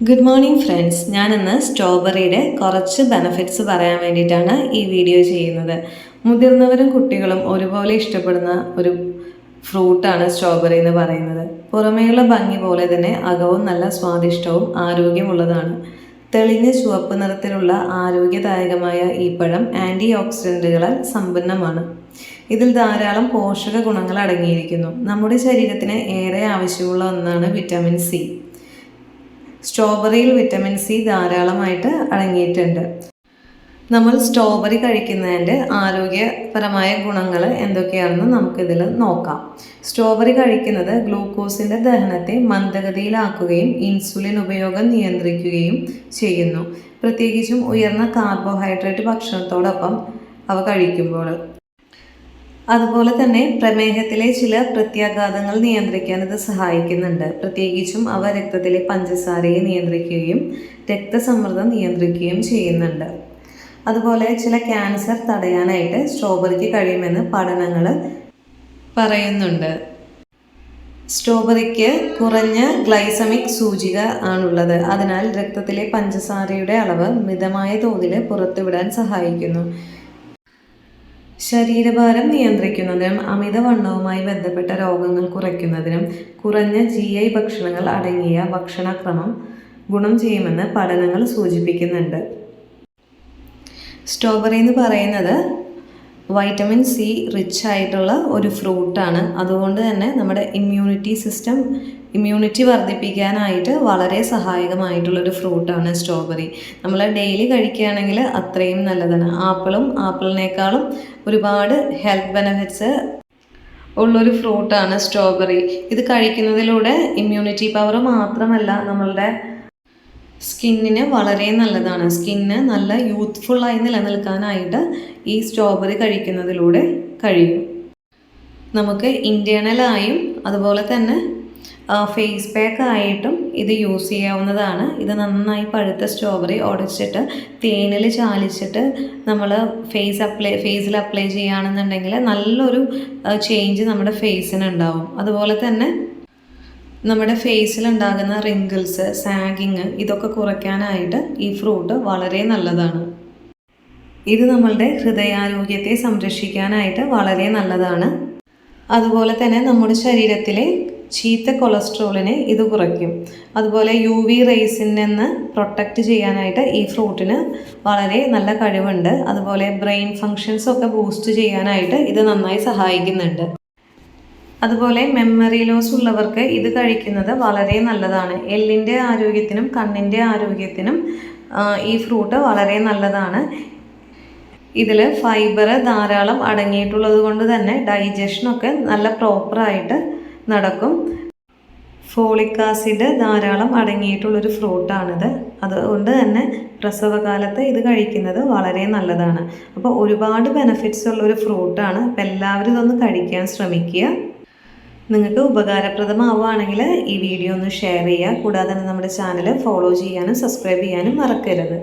Good morning friends ഞാനിന്ന് സ്ട്രോബെറിയുടെ കുറച്ച് benefits പറയാൻ വേണ്ടിയിട്ടാണ് ഈ വീഡിയോ ചെയ്യുന്നത്. മുതിർന്നവരും കുട്ടികളും ഒരുപോലെ ഇഷ്ടപ്പെടുന്ന ഒരു ഫ്രൂട്ടാണ് സ്ട്രോബെറി എന്ന് പറയുന്നത്. പുറമേയുള്ള ഭംഗി പോലെ തന്നെ അകവും നല്ല സ്വാദിഷ്ടവും ആരോഗ്യമുള്ളതാണ്. തെളിഞ്ഞ ചുവപ്പ് നിറത്തിലുള്ള ആരോഗ്യദായകമായ ഈ പഴം ആന്റി ഓക്സിഡന്റുകളാൽ സമ്പന്നമാണ്. ഇതിൽ ധാരാളം പോഷക ഗുണങ്ങൾ അടങ്ങിയിരിക്കുന്നു. നമ്മുടെ ശരീരത്തിന് ഏറെ ആവശ്യമുള്ള ഒന്നാണ് വിറ്റാമിൻ സി സ്ട്രോബെറിയിൽ വിറ്റമിൻ സി ധാരാളമായിട്ട് അടങ്ങിയിട്ടുണ്ട്. നമ്മൾ സ്ട്രോബെറി കഴിക്കുന്നതിന്റെ ആരോഗ്യപരമായ ഗുണങ്ങൾ എന്തൊക്കെയാണെന്ന് നമുക്കിതിൽ നോക്കാം. സ്ട്രോബെറി കഴിക്കുന്നത് ഗ്ലൂക്കോസിന്റെ ദഹനത്തെ മന്ദഗതിയിലാക്കുകയും ഇൻസുലിൻ ഉപയോഗം നിയന്ത്രിക്കുകയും ചെയ്യുന്നു. പ്രത്യേകിച്ചും ഉയർന്ന കാർബോഹൈഡ്രേറ്റ് ഭക്ഷണത്തോടൊപ്പം അവ കഴിക്കുമ്പോൾ. അതുപോലെ തന്നെ പ്രമേഹത്തിലെ ചില പ്രത്യാഘാതങ്ങൾ നിയന്ത്രിക്കാൻ ഇത് സഹായിക്കുന്നുണ്ട്. പ്രത്യേകിച്ചും അവ രക്തത്തിലെ പഞ്ചസാരയെ നിയന്ത്രിക്കുകയും രക്തസമ്മർദ്ദം നിയന്ത്രിക്കുകയും ചെയ്യുന്നുണ്ട്. അതുപോലെ ചില ക്യാൻസർ തടയാനായിട്ട് സ്ട്രോബെറിക്ക് കഴിയുമെന്ന് പഠനങ്ങൾ പറയുന്നുണ്ട്. സ്ട്രോബെറിക്ക് കുറഞ്ഞ ഗ്ലൈസമിക് സൂചിക ആണുള്ളത്. അതിനാൽ രക്തത്തിലെ പഞ്ചസാരയുടെ അളവ് മിതമായ തോതിൽ പുറത്തുവിടാൻ സഹായിക്കുന്നു. ശരീരഭാരം നിയന്ത്രിക്കുന്നതിനും അമിതവണ്ണവുമായി ബന്ധപ്പെട്ട രോഗങ്ങൾ കുറയ്ക്കുന്നതിനും കുറഞ്ഞ ജി ഐ ഭക്ഷണങ്ങൾ അടങ്ങിയ ഭക്ഷണക്രമം ഗുണം ചെയ്യുമെന്ന് പഠനങ്ങൾ സൂചിപ്പിക്കുന്നുണ്ട്. സ്ട്രോബെറി എന്ന് പറയുന്നത് വൈറ്റമിൻ സി റിച്ച് ആയിട്ടുള്ള ഒരു ഫ്രൂട്ടാണ്. അതുകൊണ്ട് തന്നെ നമ്മുടെ ഇമ്മ്യൂണിറ്റി സിസ്റ്റം ഇമ്മ്യൂണിറ്റി വർദ്ധിപ്പിക്കാനായിട്ട് വളരെ സഹായകമായിട്ടുള്ളൊരു ഫ്രൂട്ടാണ് സ്ട്രോബെറി നമ്മൾ ഡെയിലി കഴിക്കുകയാണെങ്കിൽ അത്രയും നല്ലതാണ്. ആപ്പിളും ആപ്പിളിനേക്കാളും ഒരുപാട് ഹെൽത്ത് ബെനഫിറ്റ്സ് ഉള്ളൊരു ഫ്രൂട്ടാണ് സ്ട്രോബെറി ഇത് കഴിക്കുന്നതിലൂടെ ഇമ്മ്യൂണിറ്റി പവർ മാത്രമല്ല നമ്മളുടെ സ്കിന്നിന് വളരെ നല്ലതാണ്. സ്കിന്ന് നല്ല യൂത്ത്ഫുള്ളായി നിലനിൽക്കാനായിട്ട് ഈ സ്ട്രോബെറി കഴിക്കുന്നതിലൂടെ കഴിയും. നമുക്ക് ഇന്റേണലായും അതുപോലെ തന്നെ ഫേസ് പാക്ക് ആയിട്ടും ഇത് യൂസ് ചെയ്യാവുന്നതാണ്. ഇത് നന്നായി പഴുത്ത സ്ട്രോബെറി ഉടച്ചിട്ട് തേനിൽ ചാലിച്ചിട്ട് നമ്മൾ ഫേസ് അപ്ലൈ ഫേസിൽ അപ്ലൈ ചെയ്യുകയാണെന്നുണ്ടെങ്കിൽ നല്ലൊരു ചേഞ്ച് നമ്മുടെ ഫേസിന് ഉണ്ടാവും. അതുപോലെ തന്നെ നമ്മുടെ ഫേസിൽ ഉണ്ടാകുന്ന റിങ്കിൾസ് സാഗിങ് ഇതൊക്കെ കുറയ്ക്കാനായിട്ട് ഈ ഫ്രൂട്ട് വളരെ നല്ലതാണ്. ഇത് നമ്മളുടെ ഹൃദയാരോഗ്യത്തെ സംരക്ഷിക്കാനായിട്ട് വളരെ നല്ലതാണ്. അതുപോലെ തന്നെ നമ്മുടെ ശരീരത്തിലെ ചീത്ത കൊളസ്ട്രോളിനെ ഇത് കുറയ്ക്കും. അതുപോലെ യു വി റേസിൽ നിന്ന് പ്രൊട്ടക്റ്റ് ചെയ്യാനായിട്ട് ഈ ഫ്രൂട്ടിന് വളരെ നല്ല കഴിവുണ്ട്. അതുപോലെ ബ്രെയിൻ ഫങ്ഷൻസ് ഒക്കെ ബൂസ്റ്റ് ചെയ്യാനായിട്ട് ഇത് നന്നായി സഹായിക്കുന്നുണ്ട്. അതുപോലെ മെമ്മറി ലോസ് ഉള്ളവർക്ക് ഇത് കഴിക്കുന്നത് വളരെ നല്ലതാണ്. എല്ലിന്റെ ആരോഗ്യത്തിനും കണ്ണിന്റെ ആരോഗ്യത്തിനും ഈ ഫ്രൂട്ട് വളരെ നല്ലതാണ്. ഇതിൽ ഫൈബർ ധാരാളം അടങ്ങിയിട്ടുള്ളത് കൊണ്ട് തന്നെ ഡൈജഷനൊക്കെ നല്ല പ്രോപ്പറായിട്ട് നടക്കും. ഫോളിക് ആസിഡ് ധാരാളം അടങ്ങിയിട്ടുള്ളൊരു ഫ്രൂട്ടാണിത് അതുകൊണ്ട് തന്നെ പ്രസവകാലത്ത് ഇത് കഴിക്കുന്നത് വളരെ നല്ലതാണ്. അപ്പോൾ ഒരുപാട് ബെനഫിറ്റ്സ് ഉള്ളൊരു ഫ്രൂട്ടാണ് അപ്പോൾ എല്ലാവരും ഇതൊന്ന് കഴിക്കാൻ ശ്രമിക്കുക. നിങ്ങൾക്ക് ഉപകാരപ്രദമാവുകയാണെങ്കിൽ ഈ വീഡിയോ ഒന്ന് ഷെയർ ചെയ്യുക. കൂടാതെ തന്നെ നമ്മുടെ ചാനൽ ഫോളോ ചെയ്യാനും സബ്സ്ക്രൈബ് ചെയ്യാനും മറക്കരുത്.